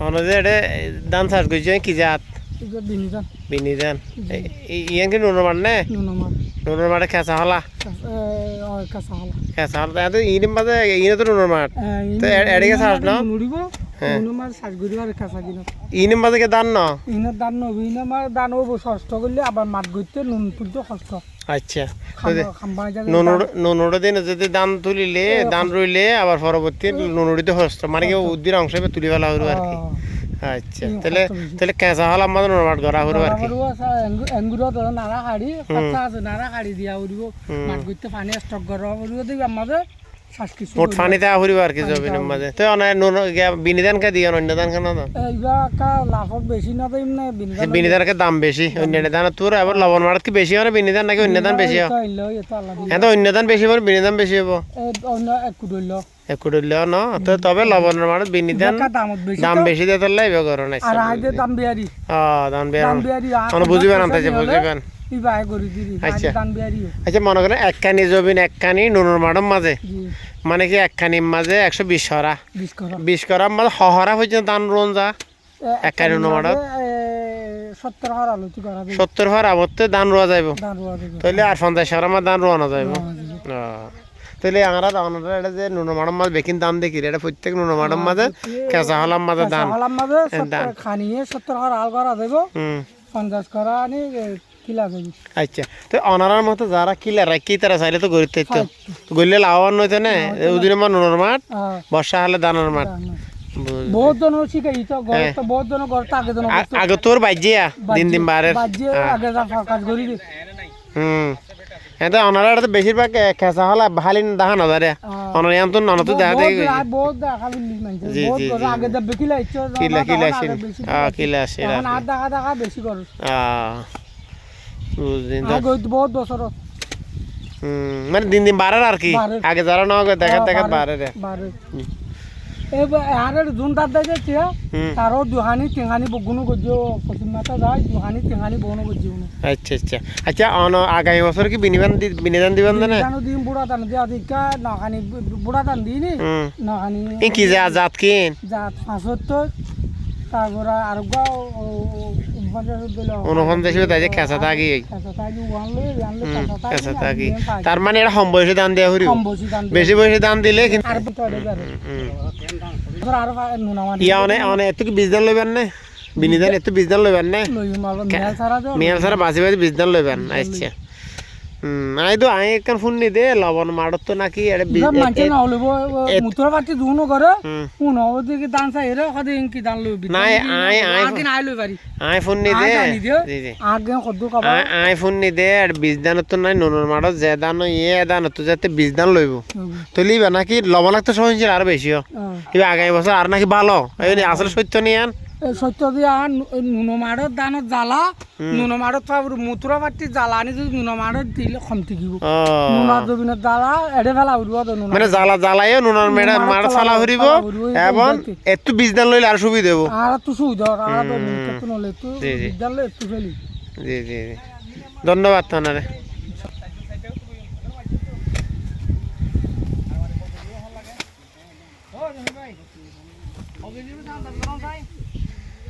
অনদে এটা ধান চাষ করছে কি জাত বিনি ধান ইয়ান কি নুনের মাঠ নে নুনের মাঠে খেঁচা হলা কাঁচা হলা খেঁচা হলা তো ইনিম মাঝে ইনে তো নুনের মাঠ তো এ- এদিকে চাষ ন হ্যাঁ। সাজ করি আর কাঁচা কিনা। ইনিম মাঝে দান ন? ইনের দান নবী ইনের দান হব ষষ্ঠ করলে আবার মাছ গইতে নুন তুলতে ষষ্ঠ। আচ্ছা। নুনুর দিন যদি ধান তুলিলে ধান রইলে আবার পরবর্তী নুনুরিতে হস্ত মানে কি উদ্দির অংশ তুলি ফেলা হইব আর কি। আচ্ছা। তাহলে তাহলে কেঁচা হল আমাদের নুনুর মাঠ করা হইব আর কি। এঙ্গুর নাড়া হাড়ি কাঁচা আছে নাড়া হাড়ি দিয়া উড়িব। মাছ গইতে পানি স্টক করা উড়িব দিবি আমাদের। শ্বাস মোট পানি দেওয়া হইব আর কি জমিনের মাঝে? তো অনেক নুন বিনিধান কে দিয়ে অন্য ধান কেন লাভত বেশি না দিম না বিনিয়োগ বিনিধানকে দাম বেশি অন্য ধান তোর এবার লবণ মারাত কি বেশি হয় বিনিধান নাকি অন্য ধান বেশি হয়? হ্যাঁ তো অন্য ধান বেশি হবে বিনিধান বেশি হব অন্য দিলেও ন? তো তবে লবণের মারাত বিনিধান দাম বেশি দিয়ে তোর লাইবে করো না আর আগে দাম বিয়ারি। ও দাম বের দাম বিয়ারি বুঝিবেন। আচ্ছা। আচ্ছা মনে করেন একখানি জমিন একখানি নুনুর মাঠের মাঝে? মানে কি একখানির মাঝে একশো বিশ সরা বিশ করা মাঝে হহরা পর্যন্ত ধান রোন যা? হার আলোচি করা সত্তর হর ধান রোয়া যাইব? তাহলে আর পঞ্চাশ সরা মাঝে ধান রোয়ানো যাইব। তাহলে আমরা আমরা এটা যে নুনো মাঠের মাঝে বেকিন দাম দেখি এটা প্রত্যেক নুনো মাঝে কেঁচা হলার মাঝে ধান হলাম মাঝে। সত্তর খানিয়ে সত্তর হার আল করা হুম। পঞ্চাশ করা কিলা আচ্ছা তো অনারার মতো যারা কিলার কি তারা চাইলে তো গরিতে তো গড়লে লাভবান হইতো না? ওদিন আমার নুনোর মাঠ হ্যাঁ, বর্ষা হলে দানার মাঠ। বহুত জন শিখাই তো ঘর হ্যাঁ। তো বহুত জন ঘর তো আগে জন আগে তোর বাজ্যিয়া দিন দিন বারের। বাজ্যে আগে যা কাজ করি হুম। অনারা তো বেশিরভাগ এ, খেঁচা ভালি দেখা না যায় অনার ইয়ান তো নন তো দেখা দেখি বহুত বহুত দেখা বিল্লি মানছে বহুত জি, আগে যা বেকিলা ইচ্ছা কিলা কিলা আসেন কিলা আসে আর দেখা দেখা বেশি কর আহ। বুঝদিন তো আগে বহুত বছর। মানে দিন দিন বাড়ার আর কি? আগে যারা না দেখা দেখা বাড়ে। বাড়ে রে বারে এবার জুন তার দেখে হুম। তারও দুহানি তিনহানি বগুনো গজ্জো পশ্চিম মাথা যায় দুহানি তিনহানি বগুনো গজ্জো আচ্ছা আচ্ছা। আচ্ছা অন আগামী বছর কি বিনিধান দি- বিনিধান দিবেন না জানো দিন বুড়া দান দিয়া দিকা নখানি বুড়া দান দিনি হুম। নখানি কি যা জাত কিন? জাত পাঁচত্তর তারপরে আর গাও উনপঞ্চাশ তাই যে খেঁচা থাকি। খেঁচা থাকি। তার মানে এটা কম বয়সে দান দেওয়া দান বেশি বয়সে দান দিলে কিন্তু মানি ইয়া অনেক অনেক এত কি বীজদান লইবেন না বিনিধান এত বীজদান লইবেন না মিয়াল সারা বাসি বাসি বীজদান লইবেন আচ্ছা। হুম আই একখান ফোন নি দে লবণ মাড়ত তো নাকি বীজ মানছে না হলিব মুতর পাটি দুনো করে কোন হবে কি দান চাই এরে কদে ইনকি দান লই নাই, আই- আই- আগে নাই লই পারি। আই ফোন নি দে। আগে কদ্দু কাবা। আই ফোন নি দে আর বীজ দান তো নাই নুনুর মাড়ত যে দান ইয়ে দান তো যাতে বীজ দান লইব। তো লিবা নাকি লবণাক্ত সহনশীল আর বেশি হয়। এবার আগামী বছর আর নাকি ভালো এই আসলে সত্য নিয়ান সত্য দিয়া নুনো মাড়ত দানত জ্বালা নুনো মাড়ত পাবো মুতরা পাটি জ্বালা আনি যদি নুনো মাড়ত দিলে কমতি দিব ও নুনার জমিনত জ্বালা এড়ে ফেলা উড়িব তো নুনা মানে জ্বালা জ্বালাইও নুনার মেড়া মাড় চালা- চালা হরিব এবং দেখতে। একটু বীজ দান লইলে আর সুবিধা দেবো আর তো সুবিধা আর তো নিতে নলে তো জি, জি। বিদ্যালয় একটু ফেলি জি জি জি। ধন্যবাদ আপনারে আগতে